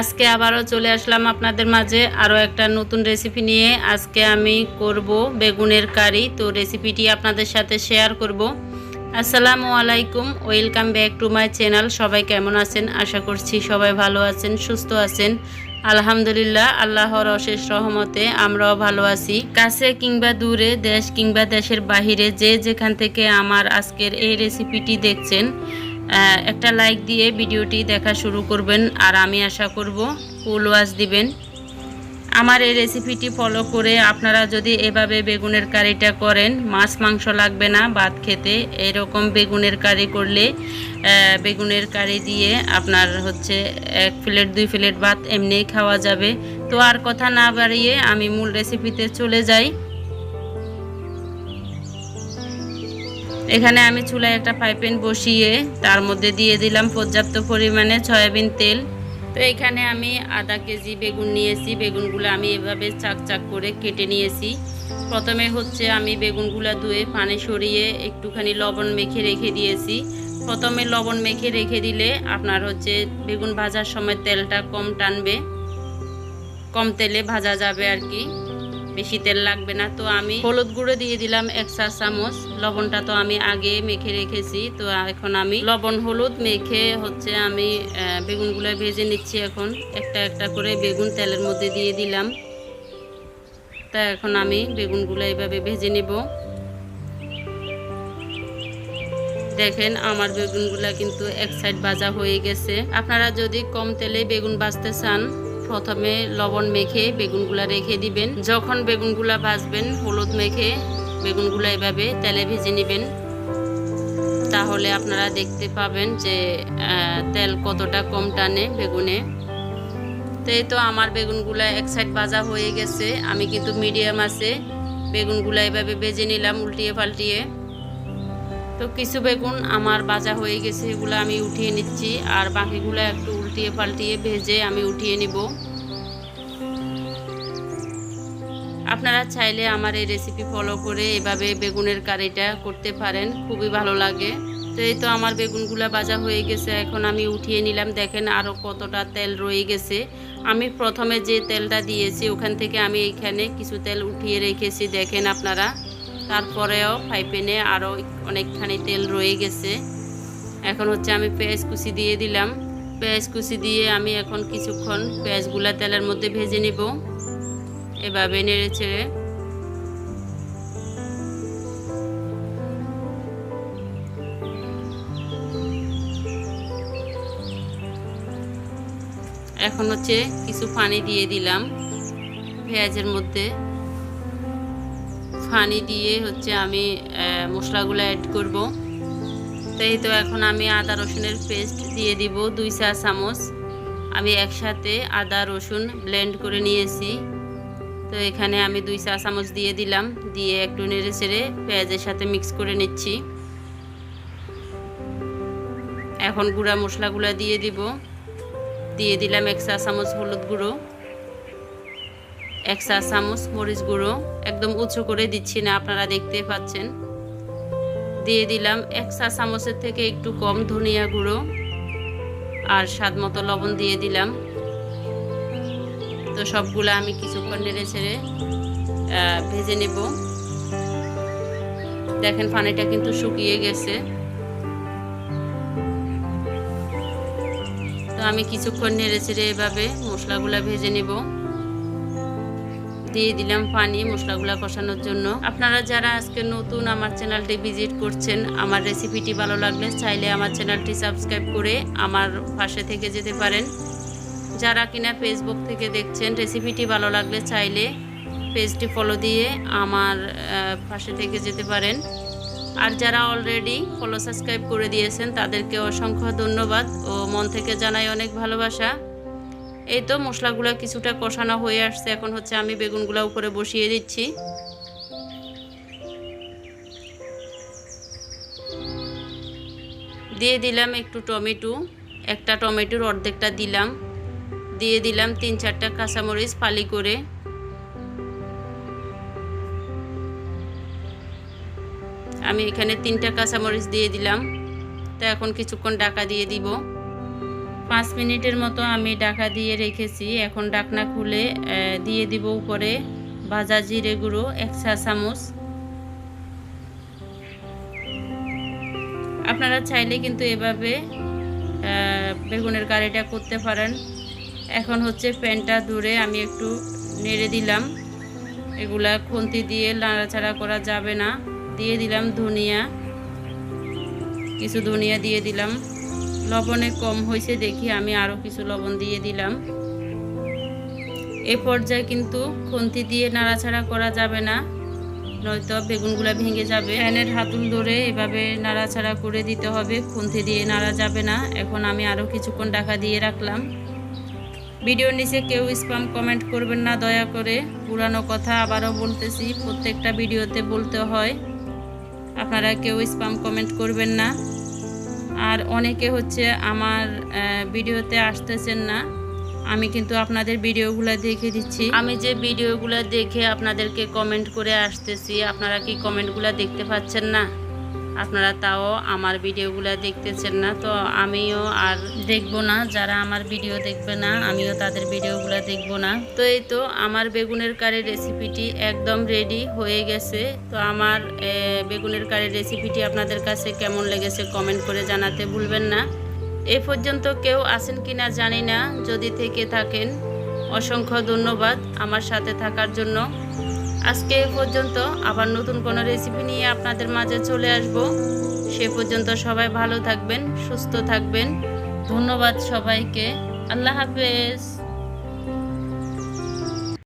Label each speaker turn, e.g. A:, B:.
A: আজকে আবারও চলে আসলাম আপনাদের মাঝে আরও একটা নতুন রেসিপি নিয়ে। আজকে আমি করব বেগুনের কারি। তো রেসিপিটি আপনাদের সাথে শেয়ার করব। আসসালামু আলাইকুম, welcome back to my channel. সবাই কেমন আছেন? আশা করছি সবাই ভালো আছেন, সুস্থ আছেন। আলহামদুলিল্লাহ, আল্লাহর অশেষ রহমতে আমরাও ভালো আছি। কাছে কিংবা দূরে, দেশ কিংবা দেশের বাহিরে, যে যেখান থেকে আমার আজকের এই রেসিপিটি দেখছেন একটা লাইক দিয়ে ভিডিওটি দেখা শুরু করবেন আর আমি আশা করব ফুল ওয়াচ দিবেন। আমার এই রেসিপিটি ফলো করে আপনারা যদি এভাবে বেগুনের কারিটা করেন, মাছ, মাংস লাগবে না ভাত খেতে। এরকম বেগুনের কারি করলে বেগুনের কারি দিয়ে আপনার হচ্ছে এক প্লেট দুই প্লেট ভাত এমনিই খাওয়া যাবে। তো আর কথা না বাড়িয়ে আমি মূল রেসিপিতে চলে যাই। এখানে আমি চুলায় একটা পাইপেন বসিয়ে তার মধ্যে দিয়ে দিলাম পর্যাপ্ত পরিমাণে সয়াবিন তেল। তো এখানে আমি আধা কেজি বেগুন নিয়েছি। বেগুনগুলো আমি এভাবে চাক চাক করে কেটে নিয়েছি। প্রথমে হচ্ছে আমি বেগুনগুলো ধুয়ে পানি সরিয়ে একটুখানি লবণ মেখে রেখে দিয়েছি। প্রথমে লবণ মেখে রেখে দিলে আপনার হচ্ছে বেগুন ভাজার সময় তেলটা কম টানবে, কম তেলে ভাজা যাবে আর কি। বেশি তেল লাগবে না। তো আমি হলুদ গুঁড়ো দিয়ে দিলাম এক চা চামচ। লবণটা তো আমি আগে মেখে রেখেছি। তো এখন আমি লবণ, হলুদ মেখে হচ্ছে আমি বেগুনগুলো ভেজে নিচ্ছি এখন। একটা একটা করে বেগুন তেলের মধ্যে দিয়ে দিলাম। তা এখন আমি বেগুনগুলো এইভাবে ভেজে নেব। দেখেন আমার বেগুনগুলা কিন্তু এক সাইড ভাজা হয়ে গেছে। আপনারা যদি কম তেলে বেগুন বাজতে চান প্রথমে লবণ মেখে বেগুনগুলা রেখে দিবেন। যখন বেগুনগুলা ভাজবেন, হলুদ মেখে বেগুনগুলা এভাবে তেলে ভেজে নেবেন। তাহলে আপনারা দেখতে পাবেন যে তেল কতটা কম টানে বেগুনে। তো এই তো আমার বেগুনগুলা এক সাইড ভাজা হয়ে গেছে। আমি কিন্তু মিডিয়াম আছে, বেগুনগুলা এভাবে ভেজে নিলাম উল্টিয়ে পাল্টিয়ে। তো কিছু বেগুন আমার ভাজা হয়ে গেছে, এগুলো আমি উঠিয়ে নিচ্ছি। আর বাকিগুলো একটু উল্টিয়ে পাল্টিয়ে ভেজে আমি উঠিয়ে নিব। আপনারা চাইলে আমার এই রেসিপি ফলো করে এভাবে বেগুনের কারিটা করতে পারেন, খুবই ভালো লাগে। তো এই তো আমার বেগুনগুলো ভাজা হয়ে গেছে, এখন আমি উঠিয়ে নিলাম। দেখেন আরও কতটা তেল রয়ে গেছে। আমি প্রথমে যে তেলটা দিয়েছি, ওখান থেকে আমি এখানে কিছু তেল উঠিয়ে রেখেছি, দেখেন আপনারা। তারপরেও ফ্রাই প্যানে আরও অনেকখানি তেল রয়ে গেছে। এখন হচ্ছে আমি পেঁয়াজ কুচি দিয়ে দিলাম। পেঁয়াজ কুচি দিয়ে আমি এখন কিছুক্ষণ পেঁয়াজগুলা তেলের মধ্যে ভেজে নিব। এভাবে নেড়ে ছেড়ে। এখন হচ্ছে কিছু পানি দিয়ে দিলাম পেঁয়াজের মধ্যে। পানি দিয়ে হচ্ছে আমি মশলাগুলো অ্যাড করব। তাই তো এখন আমি আদা রসুনের পেস্ট দিয়ে দিব দুই চা চামচ। আমি একসাথে আদা রসুন ব্লেন্ড করে নিয়েছি। তো এখানে আমি দুই চা চামচ দিয়ে দিলাম। দিয়ে একটু নেড়ে চেড়ে পেঁয়াজের সাথে মিক্স করে নিচ্ছি। এখন গুঁড়া মশলাগুলো দিয়ে দিব। দিয়ে দিলাম এক চা চামচ হলুদ গুঁড়ো, এক চা চামচ মরিচ গুঁড়ো। একদম উঁচু করে দিচ্ছি না, আপনারা দেখতে পাচ্ছেন। দিয়ে দিলাম এক চা চামচের থেকে একটু কম ধনিয়া গুঁড়ো আর স্বাদ মতো লবণ দিয়ে দিলাম। তো সবগুলো আমি কিছুক্ষণ নেড়ে ছেড়ে ভেজে নেব। দেখেন পানিটা কিন্তু শুকিয়ে গেছে। তো আমি কিছুক্ষণ নেড়ে ছেড়ে এভাবে মশলাগুলো ভেজে নেব। দিয়ে দিলাম পানি, মশলাগুলা কষানোর জন্য। আপনারা যারা আজকে নতুন আমার চ্যানেলটি ভিজিট করছেন, আমার রেসিপিটি ভালো লাগলে চাইলে আমার চ্যানেলটি সাবস্ক্রাইব করে আমার পাশে থেকে যেতে পারেন। যারা কিনা ফেসবুক থেকে দেখছেন, রেসিপিটি ভালো লাগলে চাইলে পেজটি ফলো দিয়ে আমার পাশে থেকে যেতে পারেন। আর যারা অলরেডি ফলো সাবস্ক্রাইব করে দিয়েছেন, তাদেরকে অসংখ্য ধন্যবাদ ও মন থেকে জানাই অনেক ভালোবাসা। এই তো মশলাগুলো কিছুটা কষানো হয়ে আসছে। এখন হচ্ছে আমি বেগুনগুলো উপরে বসিয়ে দিচ্ছি। দিয়ে দিলাম একটু টমেটো। একটা টমেটোর অর্ধেকটা দিলাম। দিয়ে দিলাম তিন চারটা কাঁচামরিচ ফালি করে। আমি এখানে তিনটা কাঁচামরিচ দিয়ে দিলাম। তা এখন কিছুক্ষণ ডাকা দিয়ে দিব। পাঁচ মিনিটের মতো আমি ডাকা দিয়ে রেখেছি। এখন ডাকনা খুলে দিয়ে দিব উপরে ভাজা জিরে গুঁড়ো, এক চা চামচ। আপনারা চাইলে কিন্তু এভাবে বেগুনের কারিটা করতে পারেন। এখন হচ্ছে প্যানটা দূরে আমি একটু নেড়ে দিলাম। এগুলা খুন্তি দিয়ে নাড়াচাড়া করা যাবে না। দিয়ে দিলাম ধনিয়া। কিছু ধনিয়া দিয়ে দিলাম। লবণে কম হয়েছে দেখি আমি আরও কিছু লবণ দিয়ে দিলাম। এ পর্যায়ে কিন্তু খুন্তি দিয়ে নাড়াছাড়া করা যাবে না, নয়তো বেগুনগুলো ভেঙে যাবে। ফ্যানের হাতুল ধরে এভাবে নাড়াছাড়া করে দিতে হবে, খুন্তি দিয়ে নাড়া যাবে না। এখন আমি আরও কিছুক্ষণ ঢাকা দিয়ে রাখলাম। ভিডিওর নিচে কেউ স্পাম কমেন্ট করবেন না, দয়া করে। পুরানো কথা আবারও বলতেছি, প্রত্যেকটা ভিডিওতে বলতে হয়, আপনারা কেউ স্পাম কমেন্ট করবেন না। আর অনেকে হচ্ছে আমার ভিডিওতে আসতেছেন না। আমি কিন্তু আপনাদের ভিডিওগুলো দেখে দিচ্ছি। আমি যে ভিডিওগুলো দেখে আপনাদেরকে কমেন্ট করে আসতেছি, আপনারা কি কমেন্টগুলো দেখতে পাচ্ছেন না? আপনারা তাও আমার ভিডিওগুলো দেখতেছেন না, তো আমিও আর দেখব না, যারা আমার ভিডিও দেখবে না, আমিও তাদের ভিডিওগুলো দেখব না। তো এই তো আমার বেগুনের কারি রেসিপিটি একদম রেডি হয়ে গেছে। তো আমার বেগুনের কারি রেসিপিটি আপনাদের কাছে কেমন লেগেছে কমেন্ট করে জানাতে ভুলবেন না। এ পর্যন্ত কেউ আছেন কিনা জানি না, যদি থেকে থাকেন, অসংখ্য ধন্যবাদ আমার সাথে থাকার জন্য। আজকে এ পর্যন্ত আবার নতুন কোনো রেসিপি নিয়ে আপনাদের মাঝে চলে আসব। সে পর্যন্ত সবাই ভালো থাকবেন, সুস্থ থাকবেন। ধন্যবাদ সবাইকে। আল্লাহ হাফেজ।